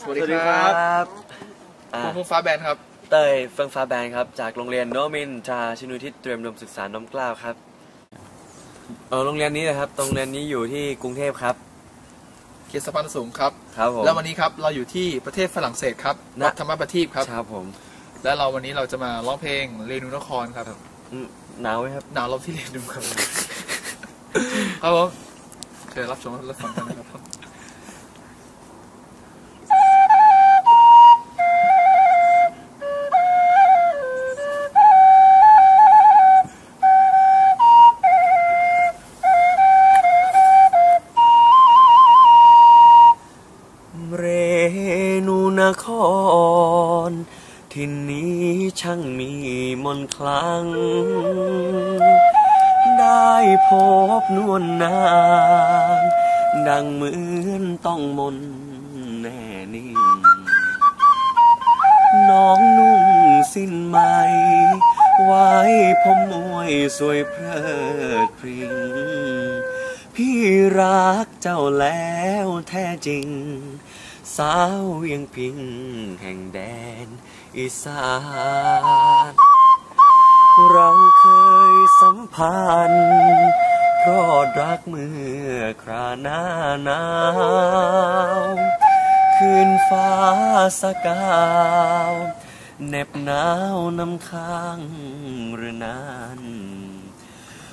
สวัสดีครับอ่าผมภูมิฟ้าแบนครับ เตยเฟื่องฟ้าแบนครับ จากโรงเรียนโนมินทราชินุทิศเตรียมรวมศึกษาน้อมเกล้าครับ เออโรงเรียนนี้นะครับ โรงเรียนนี้อยู่ที่กรุงเทพครับเขตสะพานสูงครับ ครับผม แล้ววันนี้ครับเราอยู่ที่ประเทศฝรั่งเศสครับณ วัดธรรมประทีปครับ ครับผมและเราวันนี้เราจะมาร้องเพลงเรนูนครครับ อืมหนาวไหมครับ หนาวลมที่เรนูครับ ครับผมเชิญรับชมรับฟังกันนะครับ ที่นี้ช่างมีมนคลัง ได้พบนวลนาง ดังเหมือนต้องมนแน่นิ่ง น้องนุ่งสิ้นไหมไว้ผมมวยสวยเพลิดพริงพี่รักเจ้าแล้วแท้จริง สาวเวียงพิงแห่งแดน อีสานเราเคยสัมพันธ์เพราะรักเมื่อคราหน้าหนาวคืนฟ้าสกาวเหน็บหนาวนำค้างหรือนาน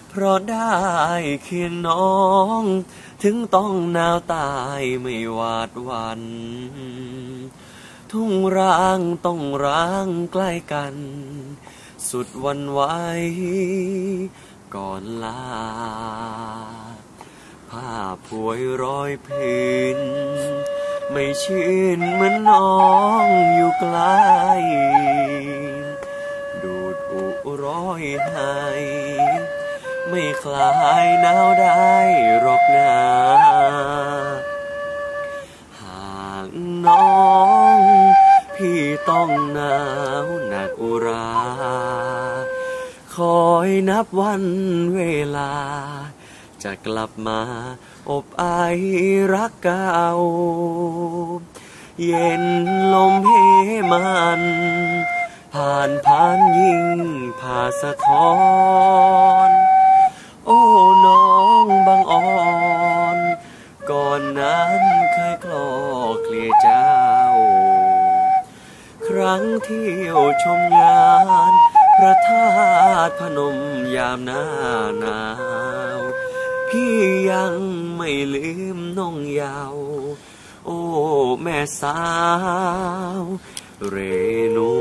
เพราะได้เคียงน้อง ถึงต้องหนาวตายไม่หวาดวัน ทุ่งร้างต้องร้างใกล้กัน สุดวันไหวก่อนลา ผ้าผวยร้อยพื้น ไม่ชื่นเหมือนน้องอยู่ไกล ดูดอุร้อยหายไม่คลายหนาวได้หรอกนา ต้องหนาวหนักอุรา คอยนับวันเวลา จะกลับมาอบไอรักเก่าเย็นลมเพมัน ผ่านผ่านยิ่งผ่าสะท้อน โอ้น้องบางอ่อน ก่อนนั้นเคยคลอเคลียจ้า รั้งเที่ยวชมงาน พระธาตุพนมยามหน้าหนาว พี่ยังไม่ลืมน้องยาว โอ้แม่สาว เรนู